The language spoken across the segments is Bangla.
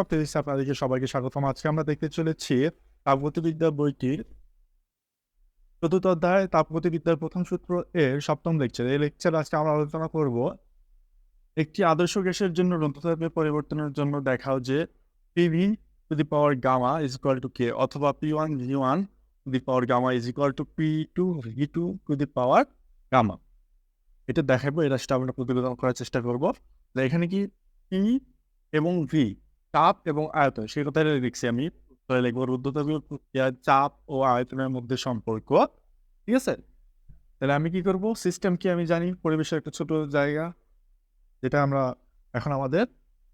অফ ফিজিক্স আপনাদেরকে সবাইকে স্বাগতম। আজকে আমরা দেখতে চলেছি তাপগতিবিদ্যা বইটির চতুর্থ অধ্যায়, তাপগতিবিদ্যার প্রথম সূত্র এর সপ্তম লেকচার। এই লেকচার আজকে আমরা আলোচনা করব একটি আদর্শ গ্যাসের জন্য রন্ধ্রতাপের পরিবর্তনের জন্য দেখাও যে PV to the power gamma is equal to K অথবা P one V one to the power gamma is equal to P two V two to the power gamma এটা দেখাবো, এটা সেটা আমরা প্রতিবেদন করার চেষ্টা করব। এখানে কি পি এবং ভি চাপ এবং আয়তন সে কথাটা লিখছি আমি। লিখব প্রক্রিয়ার চাপ ও আয়তনের মধ্যে সম্পর্ক, ঠিক আছে? তাহলে আমি কি করব? সিস্টেম কি আমি জানি? পরিবেশের একটা ছোট জায়গা, যেটা আমরা এখন আমাদের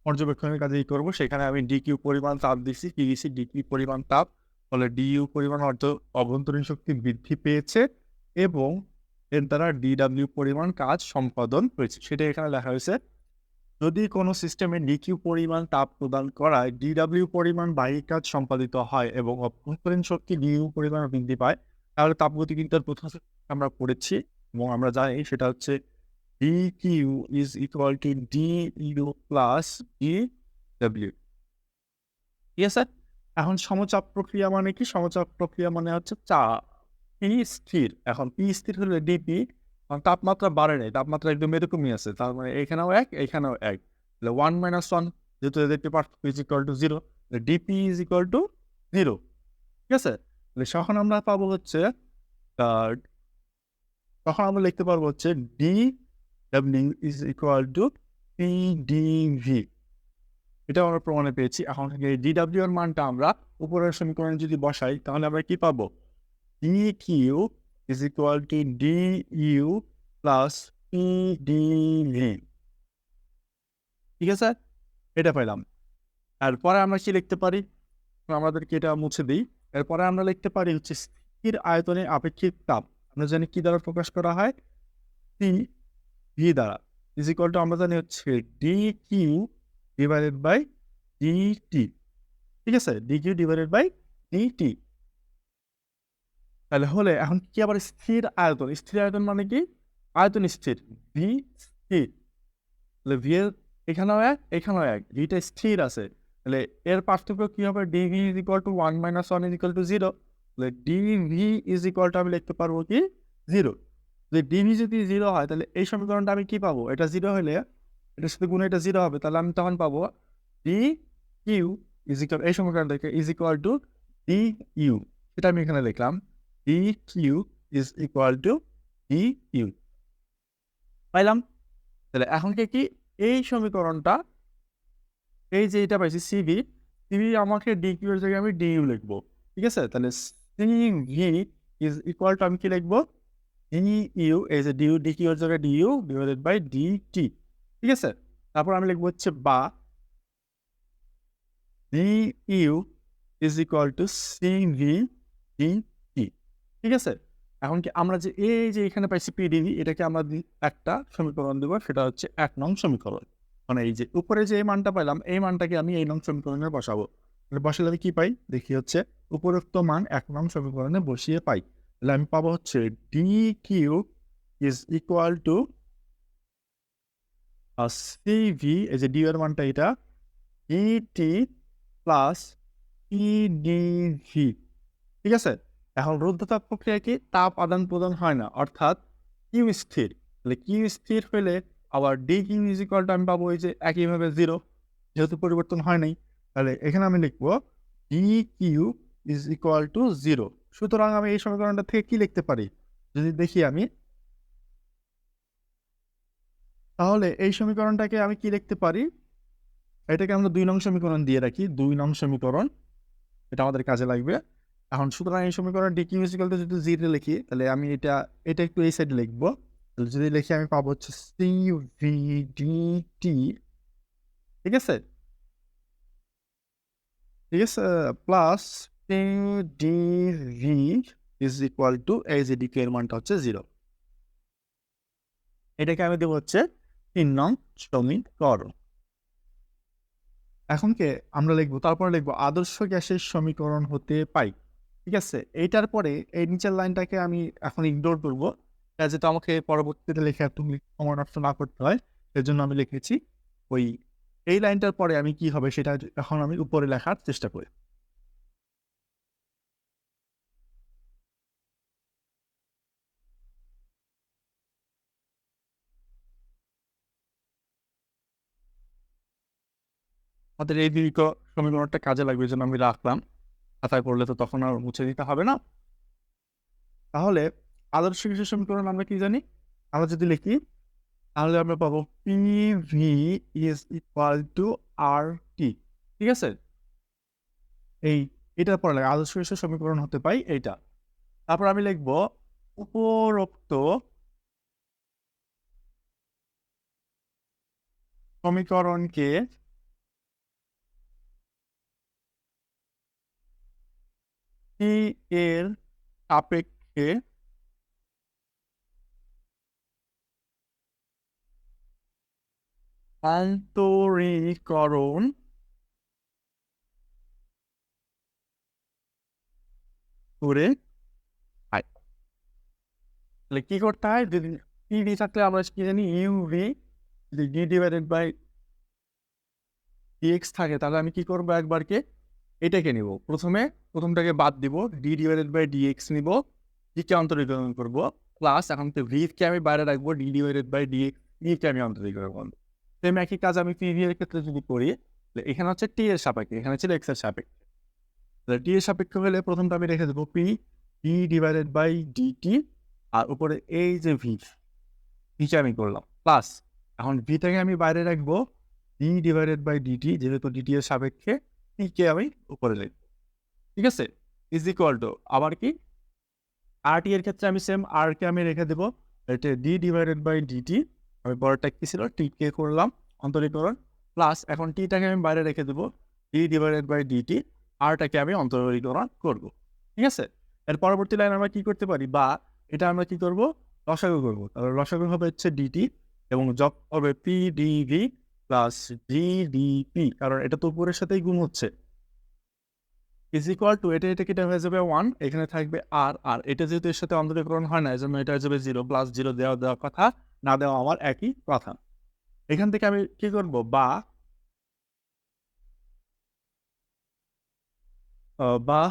পর্যবেক্ষণের কাজে করব। সেখানে আমি ডিকিউ পরিমাণ তাপ দিচ্ছি কি দিচ্ছি ডিকিউ পরিমাণ তাপ ফলে ডিইউ পরিমাণ অর্থ অভ্যন্তরীণ শক্তি বৃদ্ধি পেয়েছে এবং এর দ্বারা ডিডাব্লিউ পরিমাণ কাজ সম্পাদন হয়েছে। সেটা এখানে লেখা হয়েছে যদি কোনো সিস্টেমে ডিকিউ পরিমাণ তাপ প্রদান করায় ডিডাব্লিউ পরিমাণ বাহ্যিক কাজ সম্পাদিত হয় এবং অভ্যন্তরীণ শক্তি ডিইউ পরিমাণ বৃদ্ধি পায়, তাহলে তাপগতিবিদ্যার প্রথম আমরা পড়েছি এবং আমরা জানি সেটা হচ্ছে D Q is equal to D U plus D W ঠিক আছে এখন সমচাপ প্রক্রিয়া মানে কি? সমচাপ প্রক্রিয়া মানে হচ্ছে চাপ পি স্থির। এখন পি স্থির হলে ডিপি তাপমাত্রা বাড়ে নাই, তাপমাত্রা একদম এরকমই আছে। তার মানে এখানেও এক এখানেও এক। তাহলে ওয়ান মাইনাস ওয়ান যেহেতু এদের is equal to zero DP is equal to zero ঠিক আছে? তখন আমরা পাবো হচ্ছে তখন আমরা লিখতে পারব হচ্ছে D W is equal to P D V এটা আমরা প্রমাণে পেয়েছি। এখন থেকে ডি ডাব্লিউ এর মানটা আমরা উপরের সমীকরণে যদি বসাই, তাহলে আমরা কি পাবো? D Q is equal to du plus pdv ঠিক আছে? এটা পেলাম। এরপরে আমরা কি লিখতে পারি? আমাদেরকে এটা মুছে দিই। এরপরে আমরা লিখতে পারি হচ্ছে স্থির আয়তনে আপেক্ষিক তাপ। আমরা জানি কি দ্বারা প্রকাশ করা হয়? সি ভি দ্বারা। ইজ ইকুয়াল টু আমরা জানি হচ্ছে D Q divided by D T ঠিক আছে? D Q divided by D T তাহলে হলে এখন কি আবার স্থির আয়তন? স্থির আয়তন মানে কি? আয়তন স্থির। ভি স্থির। তাহলে ভি এর এখানেও এক এখানেও এক। ভিটা স্থির আছে। তাহলে এর পার্থক্য কি হবে? D V is equal to one minus one is equal to zero তাহলে D V is equal to আমি লিখতে পারব কি? জিরো যদি ডি ভি যদি জিরো হয়, তাহলে এই সমীকরণটা আমি কি পাবো? এটা জিরো হলে, এটার সাথে গুণে এটা জিরো হবে, তাহলে আমি তখন পাবো ডি কিউ ইজ ইকুয়াল এই সমীকরণ is equal to D U এটা আমি এখানে লিখলাম। Dq is equal to du পাইলাম? তাহলে এখন কি এই সমীকরণটা, এই যে এটা পাইছি সিভি সিভি আমাকে ডিকিউ এর জায়গায় আমি ডিইউ লিখব, ঠিক আছে? তাহলে সিভি ইজ ইকুয়াল টু আমি কি লিখব? ডিইউ এই যে ডিউ ডিকিউ এর জায়গায় ডিইউ ডিভাইডেড বাই ডিটি ঠিক আছে? তারপর আমি লিখব হচ্ছে বা DU is equal to CV D ঠিক আছে? এখন কি আমরা যে এই যে এখানে পাইছি পিডিভি এটাকে আমরা একটা সমীকরণ দেবো, সেটা হচ্ছে এক নং সমীকরণ। মানে এই যে উপরে যে এই মানটা পাইলাম, এই মানটাকে আমি এই নং সমীকরণে বসাবো। বসালে আমি কি পাই? দেখি হচ্ছে, উপরোক্ত মান এক নং সমীকরণে বসিয়ে পাই। তাহলে আমি পাবো হচ্ছে D Q is equal to CV এই যে ডি এর মানটা এটা ইটি প্লাস ইডিভি ঠিক আছে? এখন রুদ্ধতাপ প্রক্রিয়া কি তাপ আদান প্রদান হয় না? অর্থাৎ কিউ স্থির। তাহলে কিউ স্থির হলে আবার D Q is equal to আমি পাবো এই যে একইভাবে জিরো যেহেতু পরিবর্তন হয় নাই। তাহলে এখানে আমি লিখব D Q is equal to zero সুতরাং আমি এই সমীকরণটা থেকে কি লিখতে পারি? যদি দেখি আমি। তাহলে এই সমীকরণটাকে আমি কি লিখতে পারি? এটাকে আমরা দুই নং সমীকরণ দিয়ে রাখি। দুই নং সমীকরণ, এটা আমাদের কাজে লাগবে। এখন সুতরাং এই সমীকরণ ডি কিউ ইজিক্যাল যদি জিরো লিখি, তাহলে আমি এটা এটা একটু এই সাইডে লিখব। তাহলে যদি লিখি, আমি পাবো হচ্ছে সি ভি ডি টি ঠিক আছে? ঠিক আছে? Plus T D V is equal to এই যে ডিকে এর মানটা হচ্ছে জিরো এটাকে আমি দেবো হচ্ছে তিন নং সমীকরণ। এখনকে আমরা লিখব, তারপরে লিখব, আদর্শ গ্যাসের সমীকরণ হতে পাই। ঠিক আছে? এইটার পরে এই নিচের লাইনটাকে আমি এখন ইগনোর করব। যেটা আমাকে পরবর্তীতে লেখে সময় নষ্ট না করতে হয় এর জন্য আমি লিখেছি ওই এই লাইনটার পরে আমি কি হবে সেটা এখন আমি উপরে লেখার চেষ্টা করি। আমাদের এই দীর্ঘ সমীকরণটা কাজে লাগবে জন্য আমি রাখলাম। খাতায় পড়লে তো তখন আর মুছে দিতে হবে না। তাহলে আদর্শ কৃষি সমীকরণ আমরা কি জানি? আমরা যদি লিখি, তাহলে আমরা পাবো P V is equal to R T ঠিক আছে? এই এটার পরে লাগে, আদর্শ কৃষি সমীকরণ হতে পাই এইটা। তারপর আমি লিখব উপরোক্ত সমীকরণকে টি এর সাপেক্ষে অন্তরীকরণ করে তাহলে কি করতে হয়? যদি ভি থাকলে আমরা কি জানি? ইউ ভি যদি ডি ডিভাইডেড বাই ডিএক্স থাকে, তাহলে আমি কি করব একবারকে? এটাকে নিব। প্রথমে প্রথমটাকে বাদ দিব ডি ডিভাইডেড বাই ডিএক্স নিব। ডিকে অন্তরীকরণ করব। প্লাস এখন তো ভিকে আমি বাইরে রাখব ডি ডিভাইডেড বাই ডিএক্স ডিকে আমি অন্তরীকরণ করব সেম একই কাজ আমি পি ভি এর ক্ষেত্রে যদি করি এখানে হচ্ছে টি এর সাপেক্ষে, এখানে হচ্ছে এক্সের সাপেক্ষে। তাহলে টি এর সাপেক্ষে হলে প্রথমটা আমি রেখে দেবো P D divided by DT আর উপরে এই যে ভি ভিকে আমি করলাম। প্লাস এখন ভিটাকে আমি বাইরে রাখব ডি ডিভাইডেড বাই ডিটি যেহেতু ডিটি এর সাপেক্ষে টিকে আমি উপরে লিখব ঠিক আছে? ইজ ইকুয়াল টু আবার কি? আর টি এর ক্ষেত্রে আমি সেম আর কে আমি রেখে দেবো। এটা ডি ডিভাইডেড বাই ডিটি আমি পরেরটা কি ছিল? টি কে করলাম। অন্তরীকরণ প্লাস এখন টিটাকে আমি বাইরে রেখে দেবো। ডি ডিভাইডেড বাই ডিটি আরটাকে আমি অন্তরীকরণ করব। ঠিক আছে? এর পরবর্তী লাইন আমরা কি করতে পারি? বা এটা আমরা কি করব? লসাগু করব। তাহলে লসাগু হবে হচ্ছে ডিটি এবং জব হবে P D V plus D D P কারণ এটা তো উপরের সাথেই গুণ হচ্ছে। ইজ ইকুয়াল টু এটা এটা কেটে হয়ে যাবে? ওয়ান এখানে থাকবে আর আর এটা যেহেতু এর সাথে অন্তরীকরণ হয় না এই জন্য এটা হয়ে যাবে জিরো প্লাস জিরো দেওয়া দেওয়ার কথা, না দেওয়া আমার একই কথা। এখান থেকে আমি কি করব? বা বা,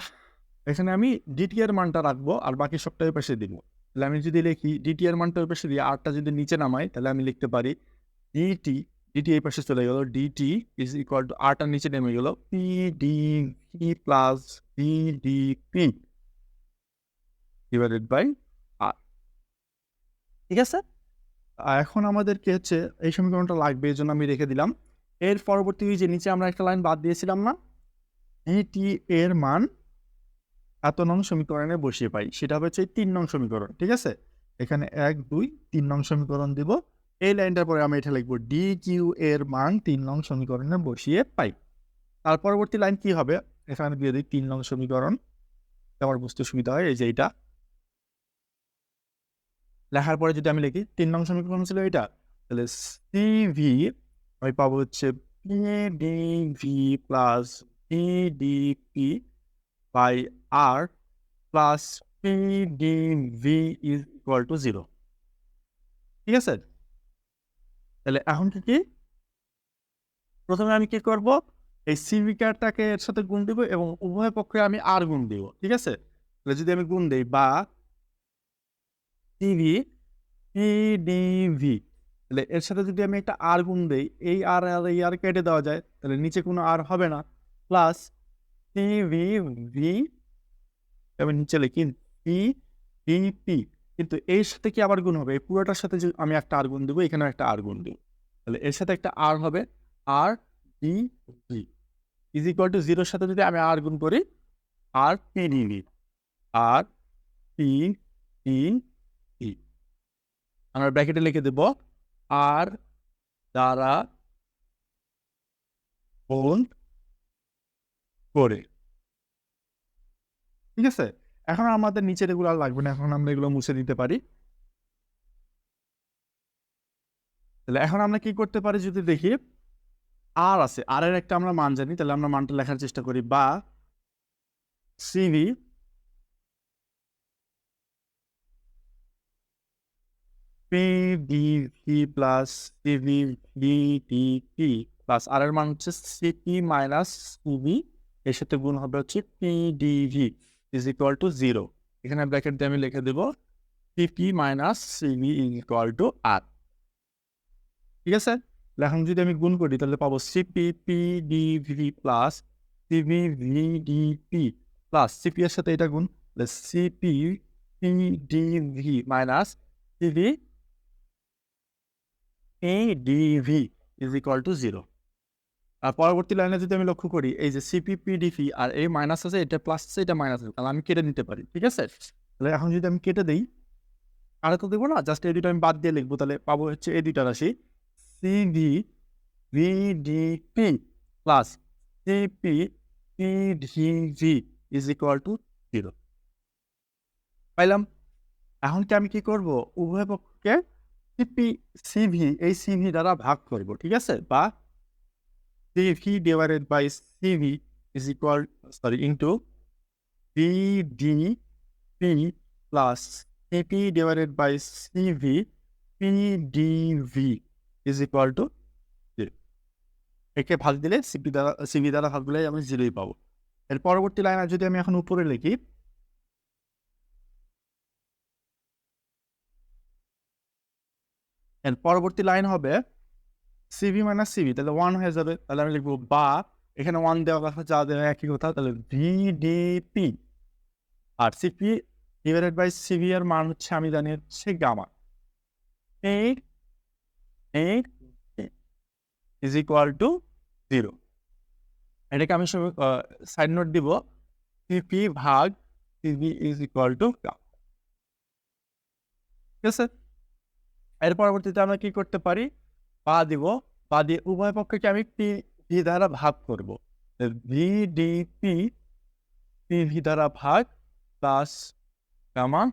এখানে আমি ডিটি এর মানটা রাখব আর বাকি সবটা ওই পাশে দিব। তাহলে আমি যদি লিখি ডিটি এর মানটা ওই পাশে দিই আরটা যদি নিচে নামাই, তাহলে আমি লিখতে পারি ডিটি ডিটি এই পাশে চলে গেল ডিটি ইজ ইকুয়াল টু আরটা নিচে নেমে গেল P D P plus P D P divided by R ঠিক আছে? এখন আমাদেরকে হচ্ছে এই সমীকরণটা লাগবে এই জন্য আমি রেখে দিলাম। এর পরবর্তী যে নিচে আমরা একটা লাইন বাদ দিয়েছিলাম না টি এর মান এত নং সমীকরণে বসিয়ে পাই সেটা হচ্ছে তিন নং সমীকরণ ঠিক আছে? এখানে এক দুই তিন নং সমীকরণ দিব। এই লাইনটার পরে আমি এটা লিখব ডি কিউ এর মান তিন নং সমীকরণে বসিয়ে পাই। তার পরবর্তী লাইন কি হবে? এখানে দিয়ে দিই, তিন নং সমীকরণ। আমার বুঝতে সুবিধা হয়, এই যে এইটা। লেখার পরে যদি আমি লিখি, তিন নং সমীকরণ ছিল এটা তাহলে সি ভি আমি পাবো হচ্ছে P D V plus P D P by R plus P D V is equal to zero ঠিক আছে? তাহলে এখন কি প্রথমে আমি কি করব? এই সিভি কার্ডটাকে এর সাথে গুণ দিব এবং উভয় পক্ষে আমি আর গুণ দিব, ঠিক আছে? তাহলে যদি আমি গুণ দিই বা টিভি পিডিভি তাহলে এর সাথে যদি আমি একটা আর গুণ দিই, এই আর আর এই আর কেটে দেওয়া যায়, তাহলে নিচে কোনো আর হবে না। প্লাস টিভি ভি আমি নিচে লিখি পি ডিপি কিন্তু এর সাথে কি আবার গুণ হবে? এই পুরোটার সাথে যদি আমি একটা আর গুণ দেবো এখানে একটা আর গুণ দেবো। তাহলে এর সাথে একটা আর হবে R D V is equal to জিরোর সাথে যদি আমি আর গুণ করি R P DV R P ই ই আমরা ব্র্যাকেটে লিখে দেব আর দ্বারা গুণ করে। ঠিক আছে? এখন আমাদের নিচের এগুলো আর লাগবে না, এখন আমরা এগুলো মুছে দিতে পারি। তাহলে এখন আমরা কি করতে পারি যদি দেখি, আর আছে, আর এর একটা আমরা মান জানি, তাহলে আমরা মানটা লেখার চেষ্টা করি, বা CV P D P plus CV D T P plus R এর মান হচ্ছে সিপি মাইনাস সিবি এর সাথে গুণ হবে হচ্ছে P PDV is equal to zero এখানে ব্র্যাকেট দিয়ে আমি লিখে দেবো CP minus CB is equal to R ঠিক আছে? এখন যদি আমি গুণ করি, তাহলে পাবো CP P D V plus CB VDP plus CP এর সাথে এটা গুণ CP P D V minus CB V is equal to zero আর পরবর্তী লাইনে যদি আমি লক্ষ্য করি, এই যে সিপিপিডিভি আর এই মাইনাস আছে, এটা প্লাস আছে, এটা মাইনাস আছে, তাহলে আমি কেটে নিতে পারি, ঠিক আছে? তাহলে এখন যদি আমি কেটে দিই আর তো দেবো না? জাস্ট এই দুটো আমি বাদ দিয়ে লিখব, তাহলে পাবো হচ্ছে এই দুইটা রাশি CV VDP plus CP PDV is equal to zero পাইলাম? এখন কি আমি কি করব? উভয় পক্ষকে সিপি সিভি এই সিভি দ্বারা ভাগ করব, ঠিক আছে? বা CV divided by CV is equal sorry into PDP plus CP divided by CV PDV is equal to zero একে ভাগ দিলে সিপি দ্বারা সিভি দ্বারা ভাগ দিলে আমি জিরোই পাবো। এর পরবর্তী লাইনে যদি আমি এখন উপরে লিখি, এর পরবর্তী লাইন হবে সিভি মাইনাস সিভি তাহলে ওয়ান হয়ে যাবে, তাহলে আমি লিখব বা, এখানে ওয়ান দেওয়া কথা যা দেওয়া একই কথা, তাহলে ভিডিপি আর সিপি ডিভাইডেড বাই সিভি এর মান হচ্ছে, আমি জানি হচ্ছে gamma eight eight is equal to zero এটাকে আমি সব সাইড নোট দিব সিপি ভাগ CV is equal to gamma ঠিক আছে? এর পরবর্তীতে আমরা কি করতে পারি? পা দিব, পা দিয়ে উভয় পক্ষকে আমি পি ভি দ্বারা ভাগ করব। V D P P V দ্বারা ভাগ plus gamma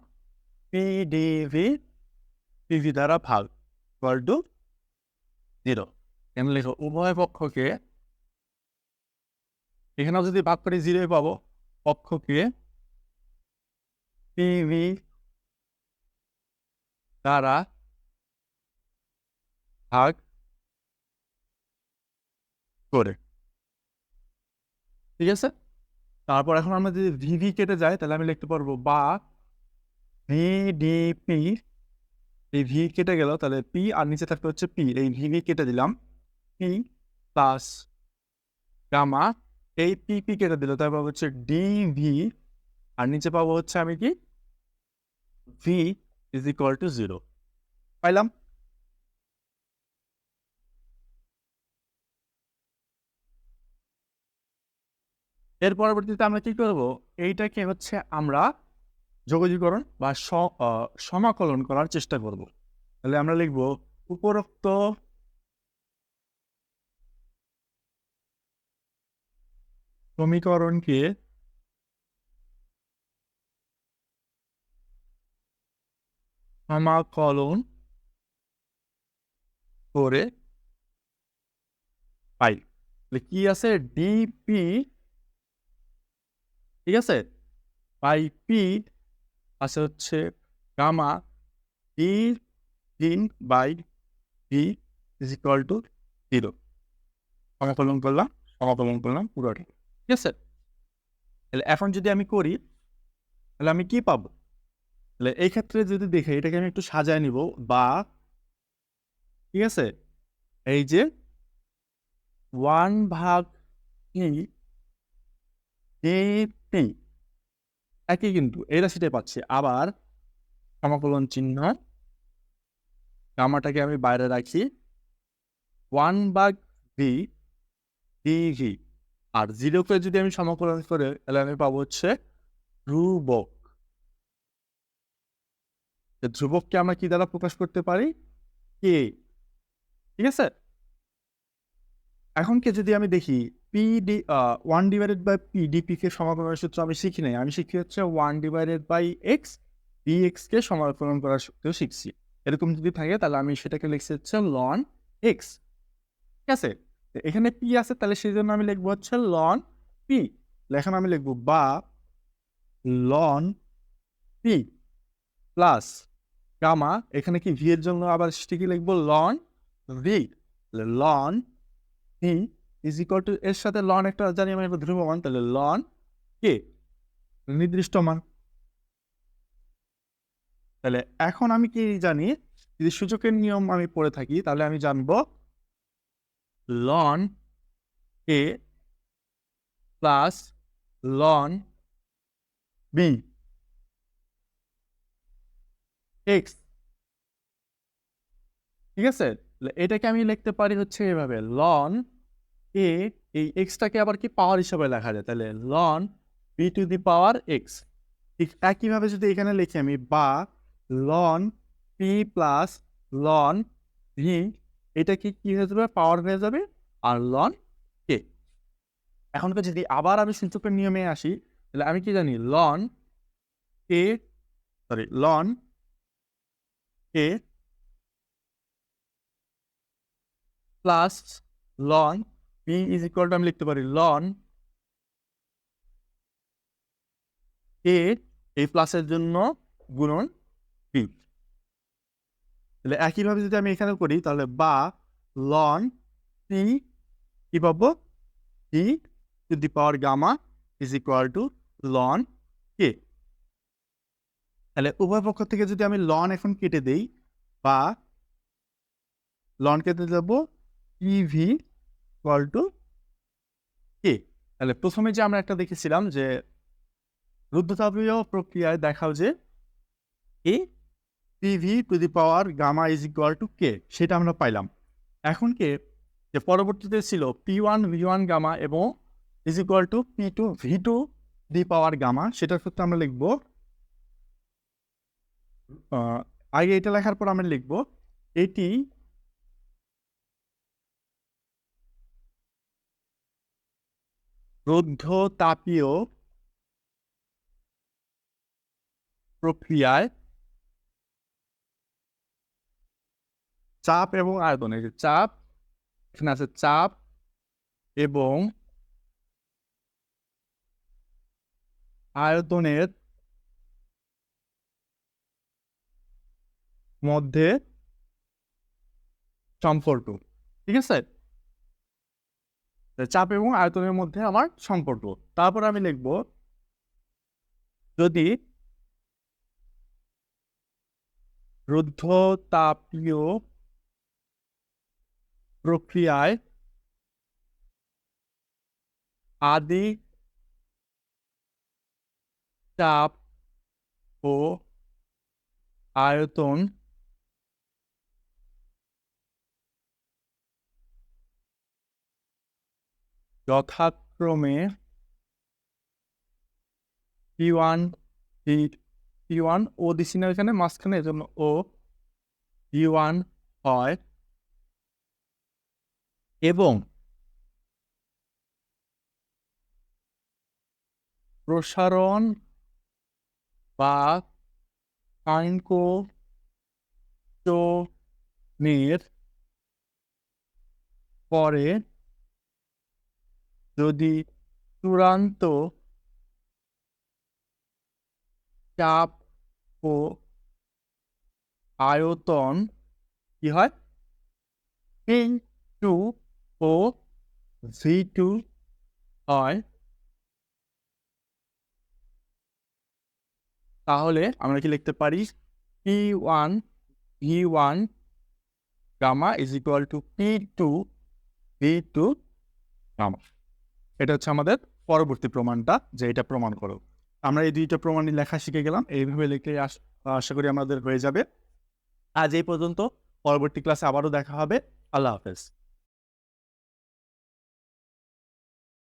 P D V P V দ্বারা ভাগ ইকুয়াল টু জিরো এখানে লিখো, উভয় পক্ষকে এখানেও যদি ভাগ করে জিরোই পাবো, পক্ষকে পি ভি দ্বারা ভাগ করে। ঠিক আছে? তারপর এখন আমরা যদি ভিভি কেটে যাই, তাহলে আমি লিখতে পারব বা ভিডিপি এই ভি কেটে গেল, তাহলে পি আর নিচে থাকতে হচ্ছে পি এই ভিভি কেটে দিলাম। পি প্লাস গামা এই পি পি কেটে দিল, তারপর হচ্ছে ডিভি আর নিচে পাবো হচ্ছে আমি কি? V is equal to zero পাইলাম? এর পরবর্তীতে আমরা কি করব? এইটাকে হচ্ছে আমরা যোগাযোগকরণ বা সমাকলন করার চেষ্টা করব। তাহলে আমরা লিখব উপরোক্ত সমীকরণকে সমাকলন করে পাই। কি আছে? ডিপি ঠিক আছে? বাই পি আছে হচ্ছে গামা ই তিন by D is equal to zero সমাকলন করলাম সমাকলন করলাম পুরোটা। ঠিক আছে? তাহলে এখন যদি আমি করি, তাহলে আমি কি পাবো? তাহলে এই ক্ষেত্রে যদি দেখে, এটাকে আমি একটু সাজায় নিব, বা ঠিক আছে? এই যে ওয়ান ভাগ ই পি একই কিন্তু এই রাশিটাই পাচ্ছি। আবার সমাকলন চিহ্ন, গামাটাকে আমি বাইরে রাখি। ওয়ান বাগ ভি ভি আর জিরোকে যদি আমি সমাকলন করে, তাহলে আমি পাবো হচ্ছে ধ্রুবক। ধ্রুবককে আমরা কি দ্বারা প্রকাশ করতে পারি? কে ঠিক আছে? এখন কে যদি আমি দেখি PD one divided by PDP কে সমাকলনের সূত্র আমি শিখি নাই। আমি শিখি হচ্ছে ওয়ান ডিভাইডেড বাই এক্স কে সমাকলন করার সূত্র শিখছি। এরকম যদি থাকে, তাহলে আমি সেটাকে লিখছি হচ্ছে লন এক্স ঠিক আছে? এখানে পি আছে, তাহলে সেই জন্য আমি লিখব হচ্ছে লন পি এখন আমি লিখব বা লন পি প্লাস গামা এখানে কি ভি এর জন্য আবার সেটি কি লিখব ln V ln P is equal to এর সাথে লন একটা, জানি আমি একটা ধ্রুব মান তাহলে লন কে? নির্দিষ্ট মান। তাহলে এখন আমি কি জানি, যদি সূচকের নিয়ম আমি পড়ে থাকি, তাহলে আমি জানব ln A plus ln B X ঠিক আছে? এটাকে আমি লিখতে পারি হচ্ছে এভাবে লন এ, এই এক্সটাকে আবার কি পাওয়ার হিসাবে লেখা যায়? তাহলে ln B to the power X ঠিক একইভাবে যদি এখানে লিখি আমি বা ln P plus ln V এটা কি কি হয়ে যাবে? পাওয়ার হয়ে যাবে। আর লন কে এখন তো যদি আবার আমি সূচকের নিয়মে আসি, তাহলে আমি কি জানি? Ln A sorry ln A plus ln P is equal to আমি লিখতে পারি লন এ এই প্লাসের জন্য গুণন পি তাহলে একইভাবে যদি আমি এখানে করি, তাহলে বা লন পি কি পাবো? P to the power gamma is equal to ln K তাহলে উভয় পক্ষ থেকে যদি আমি লন এখন কেটে দেই, বা লন কেটে দেবো ইভি ইকুয়াল টু কে? তাহলে প্রথমে যে আমরা একটা দেখেছিলাম যে রুদ্ধতাপীয় প্রক্রিয়ায় দেখাও যে এ PV to the power gamma is equal to কে সেটা আমরা পাইলাম। এখন কে? যে পরবর্তীতে ছিল P one V one gamma এবং is equal to P two V two the power gamma সেটার ক্ষেত্রে আমরা লিখব আগে এটা লেখার পর আমরা লিখব এটি রুদ্ধ তাপীয় প্রক্রিয়ায় চাপ এবং আয়তন। এই যে চাপ, এখানে আছে চাপ এবং আয়তনের মধ্যে সম্পর্ক। ঠিক আছে? চাপ এবং আয়তনের মধ্যে আমার সম্পর্ক। তারপর আমি লিখব, যদি রুদ্ধ তাপীয় প্রক্রিয়ায় আদি চাপ ও আয়তন যথাক্রমে P one P P one ও দিছি না এখানে, মাঝখানে, এজন্য ও পি ওয়ান হয়। এবং প্রসারণ বা কাইনকোচনের পরে যদি চূড়ান্ত চাপ ও আয়তন কি হয়? পি টু ও ভি টু হয়। তাহলে আমরা কি লিখতে পারি? P one V one gamma is equal to P two V two gamma এটা হচ্ছে আমাদের পরবর্তী প্রমাণটা যে এটা প্রমাণ করো। আমরা এই দুইটা প্রমাণই লেখা শিখে গেলাম, এইভাবে লিখে আশা করি আমাদের হয়ে যাবে। আজ এই পর্যন্ত, পরবর্তী ক্লাসে আবারও দেখা হবে। আল্লাহ হাফেজ।